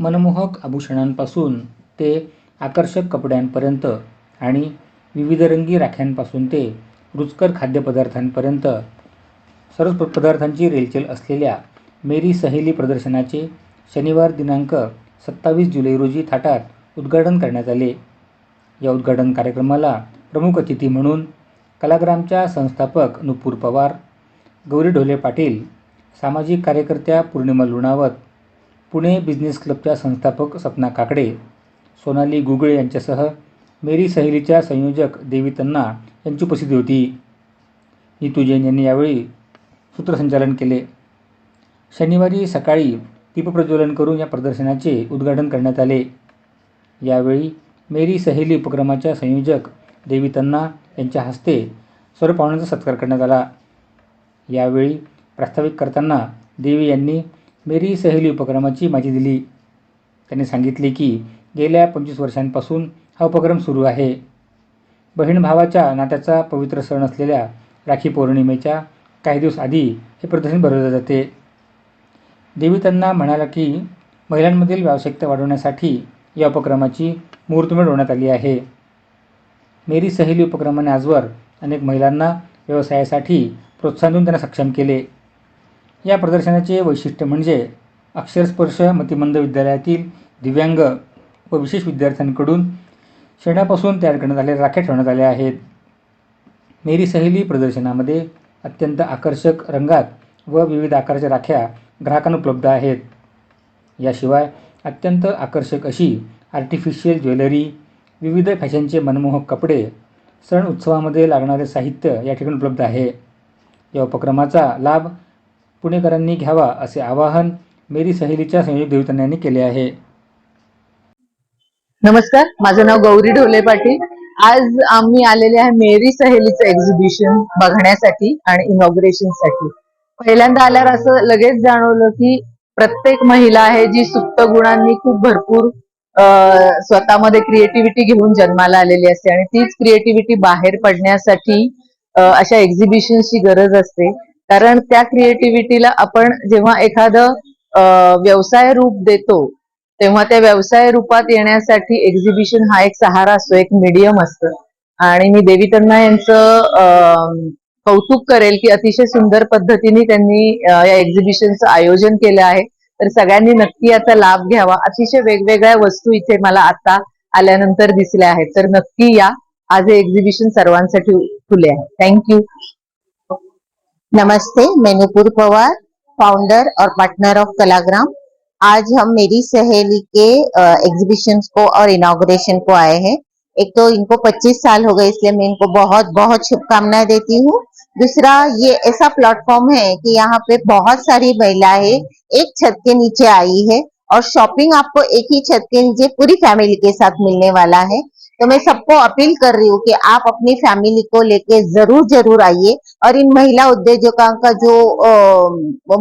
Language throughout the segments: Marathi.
मनमोहक आभूषणांपासून ते आकर्षक कपड्यांपर्यंत आणि विविधरंगी राख्यांपासून ते रुचकर खाद्यपदार्थांपर्यंत सर्व पदार्थांची रेलचेल असलेल्या मेरी सहेली प्रदर्शनाचे शनिवार दिनांक सत्तावीस जुलै रोजी थाटात उद्घाटन करण्यात आले. या उद्घाटन कार्यक्रमाला प्रमुख अतिथी म्हणून कलाग्रामच्या संस्थापक नुपूर पवार गौरी ढोले पाटील सामाजिक कार्यकर्त्या पूर्णिमा लुणावत पुणे बिझनेस क्लबच्या संस्थापक सपना काकडे सोनाली गुगळे यांच्यासह मेरी सहेलीच्या संयोजक देवी तन्ना यांची उपस्थिती होती. नीतू जैन यांनी यावेळी सूत्रसंचालन केले. शनिवारी सकाळी दीपप्रज्वलन करून या प्रदर्शनाचे उद्घाटन करण्यात आले. यावेळी मेरी सहेली उपक्रमाच्या संयोजक देवी तन्ना यांच्या हस्ते सर्व पाहुण्यांचा सत्कार करण्यात आला. यावेळी प्रास्ताविक करताना देवी यांनी मेरी सहेली उपक्रमाची माहिती दिली. त्यांनी सांगितले की गेल्या पंचवीस वर्षांपासून हा उपक्रम सुरू आहे. बहीण भावाच्या नात्याचा पवित्र सण असलेल्या राखी पौर्णिमेच्या काही दिवस आधी हे प्रदर्शन भरवले जाते. देवी त्यांना म्हणाला की महिलांमधील व्यावसायिकता वाढवण्यासाठी या उपक्रमाची मुहूर्तमेढ होण्यात आली आहे. मेरी सहेली उपक्रमाने आजवर अनेक महिलांना व्यवसायासाठी प्रोत्साहन देऊन त्यांना सक्षम केले. या प्रदर्शनाचे वैशिष्ट्य म्हणजे अक्षरस्पर्श मतिमंद विद्यालयातील दिव्यांग व विशेष विद्यार्थ्यांकडून शेणापासून तयार करण्यात आलेल्या राख्या ठेवण्यात आल्या आहेत. मेरी सहेली प्रदर्शनामध्ये अत्यंत आकर्षक रंगात व विविध आकाराच्या राख्या ग्राहकांना उपलब्ध आहेत. याशिवाय अत्यंत आकर्षक अशी आर्टिफिशियल ज्वेलरी विविध फॅशनचे मनमोहक कपडे सण उत्सवामध्ये लागणारे साहित्य या ठिकाणी उपलब्ध आहे. या उपक्रमाचा लाभ पुणेकरांनी घ्यावा असे आवाहन मेरी सहेलीच्या संयोजक देवतांनी यांनी केले आहे. नमस्कार माझं नाव गौरी ढोले पाटील. आज आम्ही आलेले आहे मेरी सहेलीचं एक्झिबिशन बघण्यासाठी आणि इनॉग्रेशनसाठी. पहिल्यांदा आल्यावर असं लगेच जाणवलं की प्रत्येक महिला आहे जी सुप्त गुणांनी खूप भरपूर स्वतःमध्ये क्रिएटिव्हिटी घेऊन जन्माला आलेली असते. आणि तीच क्रिएटिव्हिटी बाहेर पडण्यासाठी अशा एक्झिबिशनची गरज असते. कारण त्या क्रिएटिव्हिटीला आपण जेव्हा एखादं व्यवसाय रूप देतो तेव्हा त्या व्यवसाय रूपात येण्यासाठी एक्झिबिशन हा एक सहारा असतो एक मीडियम असतं. आणि मी देवी तन्ना यांचं कौतुक करेल की अतिशय सुंदर पद्धतीने त्यांनी या एक्झिबिशनचं आयोजन केलं आहे. तर सगळ्यांनी नक्की याचा लाभ घ्यावा. अतिशय वेगवेगळ्या वस्तू इथे मला आता आल्यानंतर दिसल्या आहेत. तर नक्की या. आज हे एक्झिबिशन सर्वांसाठी खुले आहे. थँक्यू नमस्ते, मैं नुपुर पवार फाउंडर और पार्टनर ऑफ़ कलाग्राम आज हम मेरी सहेली के एग्जीबिशन को और इनॉग्रेशन को आए हैं। एक तो इनको 25 साल हो गए, इसलिए मैं इनको बहुत बहुत शुभकामनाएँ देती हूँ। दूसरा, ये ऐसा प्लेटफॉर्म है कि यहाँ पे बहुत सारी महिलाएँ एक छत के नीचे आई है और शॉपिंग आपको एक ही छत के नीचे पूरी फैमिली के साथ मिलने वाला है। तो मैं सबको अपील कर रही हूँ कि आप अपनी फैमिली को लेके ज़रूर ज़रूर आइए और इन महिला उद्योजकों का जो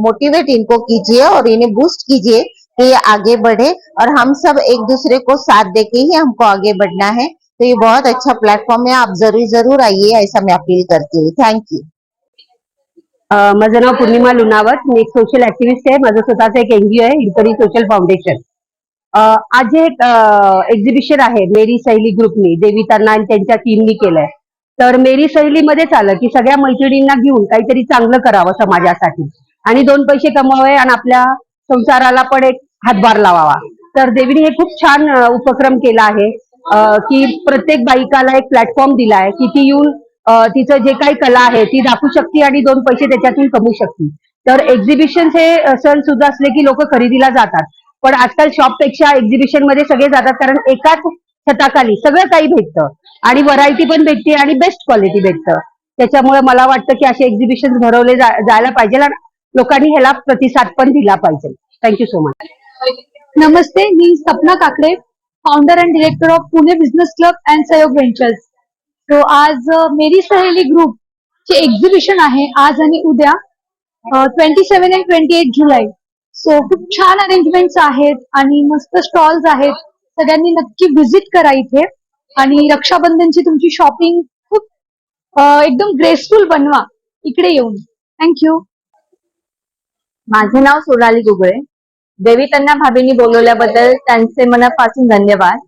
मोटिवेट इनको कीजिए और इन्हें बूस्ट कीजिए कि ये आगे बढ़े और हम सब एक दूसरे को साथ देके ही हमको आगे बढ़ना है। तो ये बहुत अच्छा प्लेटफॉर्म है, आप ज़रूर ज़रूर आइए, ऐसा मैं अपील करती हूँ। थैंक यू माझं नाव पूर्णिमा लुणावत मी एक सोशल ऍक्टिव्हिस्ट आहे, माझं स्वतःचं एक एनजीओ आहे हिरकणी सोशल फाउंडेशन आज जे एक एक्झिबिशन आहे मेरी सैली ग्रुपनी देवी तन्ना आणि त्यांच्या टीमनी केलंय. तर मेरी सैलीमध्येच आलं की सगळ्या मैत्रिणींना घेऊन काहीतरी चांगलं करावं समाजासाठी. आणि दोन पैसे कमवावे आणि आपल्या संसाराला पण एक हातभार लावावा. तर देवीने हे खूप छान उपक्रम केला आहे की प्रत्येक बायकाला एक प्लॅटफॉर्म दिला आहे की ती येऊन तिचं जे काही कला आहे ती दाखवू शकते आणि दोन पैसे त्याच्यातून कमवू शकते. तर एक्झिबिशन हे सण सुद्धा असले की लोक खरेदीला जातात. पण आजकाल शॉपपेक्षा एक्झिबिशनमध्ये सगळे जातात कारण एकाच छताखाली सगळं काही भेटतं. आणि व्हरायटी पण भेटते आणि बेस्ट क्वालिटी भेटतं. त्याच्यामुळे मला वाटतं की असे एक्झिबिशन भरवले जायला पाहिजे आणि लोकांनी ह्याला प्रतिसाद पण दिला पाहिजे. थँक्यू सो मच नमस्ते मी Sapna Kakade founder and director of Pune business club and Sahyog ventures तो आज मेरी सहेली ग्रुप चे एक्झिबिशन आहे आज आणि उद्या twenty seven and twenty eight July. So खूप छान अरेंजमेंट्स आहेत आणि मस्त स्टॉल्स आहेत. सगळ्यांनी नक्की व्हिजिट करा इथे. आणि रक्षाबंधनची तुमची शॉपिंग खूप एकदम ग्रेसफुल बनवा. इकडे येऊन. थँक्यू माझे नाव सोनाली गुगळे. देवी त्यांना भाभींनी बोलवल्याबद्दल त्यांचे मनापासून धन्यवाद.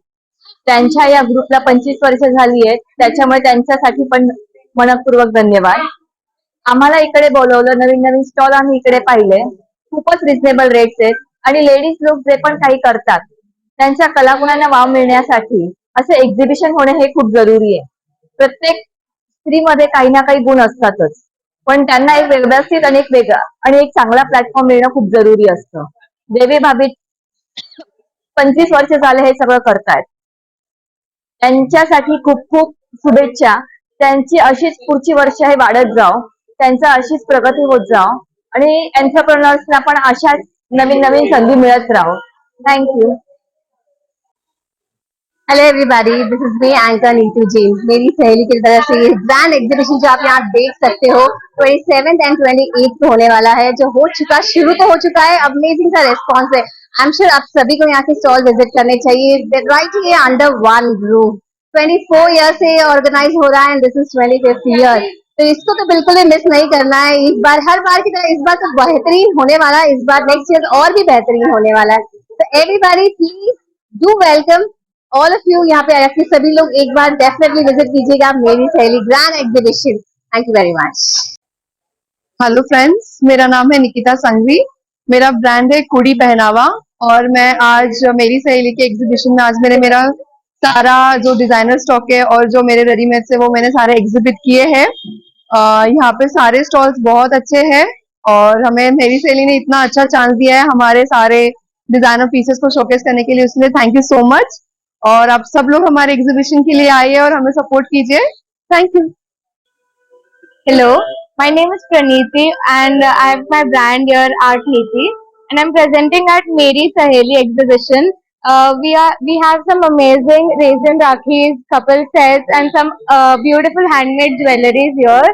त्यांच्या या ग्रुपला पंचवीस वर्ष झाली आहेत. त्याच्यामुळे त्यांच्यासाठी पण मनपूर्वक धन्यवाद. आम्हाला इकडे बोलवलं नवीन नवीन स्टॉल आम्ही इकडे पाहिले. खूपच रिझनेबल रेट्स आहेत. आणि लेडीज लोक जे पण काही करतात त्यांच्या कलागुणांना वाव मिळण्यासाठी असे एक्झिबिशन होणे हे खूप जरुरी आहे. प्रत्येक स्त्रीमध्ये काही ना काही गुण असतातच. पण त्यांना एक व्यवस्थित आणि एक वेगळा आणि एक चांगला प्लॅटफॉर्म मिळणं खूप जरुरी असतं. देवी भाभी पंचवीस वर्ष झाले हे सगळं करतायत. त्यांच्यासाठी खूप खूप शुभेच्छा. त्यांची अशीच पुढची वर्ष हे वाढत जाव. त्यांचा अशीच प्रगती होत जाव. आणि एंटरप्रेनर्सना पण अशाच नवीन नवीन संधी मिळत राहो. Thank you hello everybody this is me anchor Neetu Jain Meri Saheli की तरफ से ये ग्रैंड एग्जीबिशन जो आप यहाँ देख सकते हो twenty seven and twenty eight होने वाला है जो हो चुका शुरू तो हो चुका है अमेजिंग सा रेस्पॉन्स है। आई एम श्योर आप सभी को यहाँ के स्टॉल विजिट करने चाहिए। राइट ये under one roof twenty four year से ऑर्गेनाइज हो रहा है this is twenty fifth year तो इसको तो बिल्कुल भी मिस नहीं करना है। इस बार, हर बार की तरह इस बार तो बेहतरीन होने वाला है। इस बार नेक्स्ट ईयर और भी बेहतरीन होने वाला है। तो everybody please do welcome all of you यहाँ पे आके सभी लोग एक बार डेफिनेटली विज़िट कीजिएगा Meri Saheli grand exhibition thank you very much hello friends मेरा नाम है निकिता संघवी। मेरा ब्रांड है कुड़ी पहनावा और मैं आज मेरी सहेली के एग्जीबिशन में, आज मेरे मेरा सारा जो डिज़ाइनर स्टॉक है और जो मेरे रेडीमेड है वो मैंने सारे एग्जिबिट किए हैं। यहाँ पे सारे स्टॉल्स बहुत अच्छे हैं और हमें मेरी सहेली ने इतना अच्छा चांस दिया है हमारे सारे डिज़ाइनर पीसेस को शोकेस करने के लिए लिए थैंक यू सो मच और आप सब लोग हमारे एग्जीबिशन के लिए आइए और हमें सपोर्ट कीजिए। Thank you Hello, my name is Praniti and I have my brand here, Art Niti, and I'm presenting at Meri Saheli exhibition. Uh, we are we have some amazing resin rakhis, couple sets, and some uh, beautiful handmade jewelries here.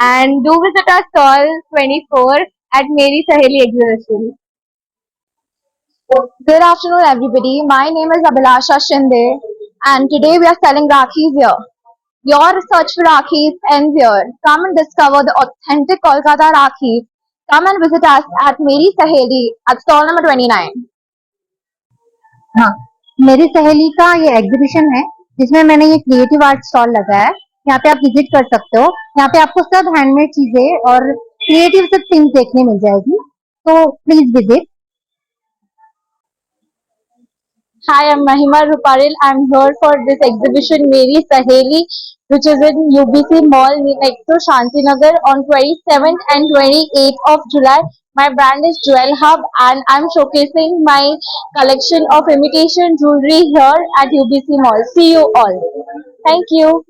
And do visit our stall 24 at Mary Saheli exhibition. Good afternoon, everybody. My name is Abhilasha Shinde, and today we are selling rakhis here. Your search for Rakis ends here. Come and discover the authentic Kolkata Rakhi. Come and visit us at Mary Saheli at stall number 29. हाँ मेरी सहेली का ये एग्जीबिशन है, जिसमें मैंने ये क्रिएटिव आर्ट स्टॉल लगाया है। यहाँ पे आप विज़िट कर सकते हो। यहाँ पे आपको सब हैंडमेड चीज़ें और क्रिएटिव सब थिंग देखने मिल जाएगी। तो please visit hi I'm Mahima Ruparil I am here for this exhibition Meri Saheli which is in UBC mall next to Shanti Nagar on twenty seven and twenty eight of July My brand is Jewel Hub and I'm showcasing my collection of imitation jewelry here at UBC Mall. See you all. Thank you.